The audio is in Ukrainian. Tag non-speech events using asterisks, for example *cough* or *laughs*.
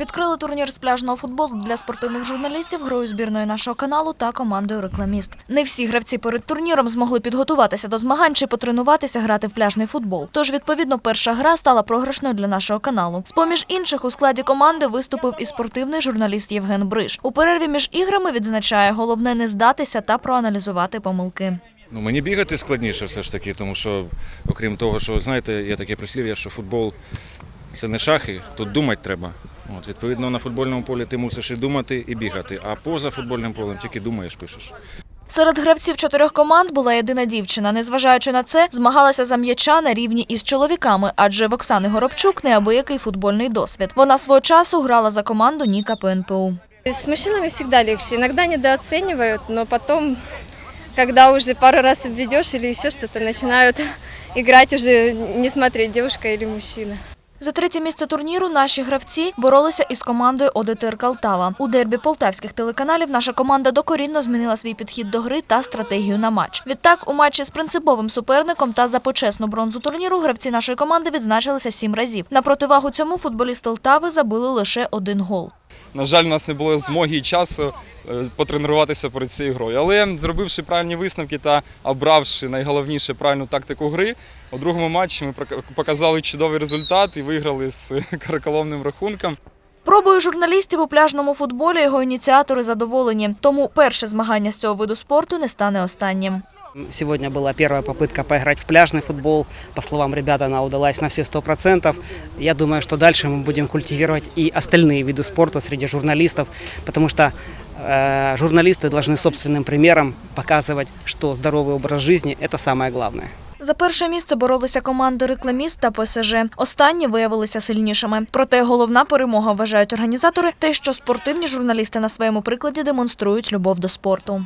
Відкрили турнір з пляжного футболу для спортивних журналістів грою збірної нашого каналу та командою рекламіст. Не всі гравці перед турніром змогли підготуватися до змагань чи потренуватися грати в пляжний футбол. Тож, відповідно, перша гра стала програшною для нашого каналу. З поміж інших у складі команди виступив і спортивний журналіст Євген Бриш. У перерві між іграми відзначає головне не здатися та проаналізувати помилки. Ну, мені бігати складніше все ж таки, тому що, окрім того, що знаєте, є таке прислів'я, що футбол це не шахи, тут думати треба. От, відповідно, на футбольному полі ти мусиш і думати, і бігати, а поза футбольним полем тільки думаєш, пишеш. Серед гравців чотирьох команд була єдина дівчина. Незважаючи на це, змагалася за м'яча на рівні із чоловіками, адже в Оксани Горобчук неабиякий футбольний досвід. Вона свого часу грала за команду Ніка ПНПУ. С мужчинами всегда легче. Иногда недооценивают, но потом, когда уже пару раз обведешь или еще что-то, начинают играть *laughs* уже не смотреть, девушка или мужчина. За третє місце турніру наші гравці боролися із командою ОДТР Калтава. У дербі полтавських телеканалів наша команда докорінно змінила свій підхід до гри та стратегію на матч. Відтак, у матчі з принциповим суперником та за почесну бронзу турніру гравці нашої команди відзначилися сім разів. На противагу цьому футболісти Лтави забили лише один гол. На жаль, у нас не було змоги і часу е, потренуватися перед цією грою. Але зробивши правильні висновки та обравши найголовніше правильну тактику гри, у другому матчі ми показали чудовий результат і виграли з *laughs* караколомним рахунком. Пробою журналістів у пляжному футболі його ініціатори задоволені. Тому перше змагання з цього виду спорту не стане останнім. Сегодня была первая попытка поиграть в пляжный футбол. По словам ребят, она удалась на все 100%. Я думаю, что дальше мы будем культивировать и остальные виды спорта среди журналистов, потому что э, журналисты должны собственным примером показывать, что здоровый образ жизни – это самое главное. За перше місце боролися команди рекламіст та ПСЖ. Останні виявилися сильнішими. Проте головна перемога вважають організатори те, що спортивні журналісти на своєму прикладі демонструють любов до спорту.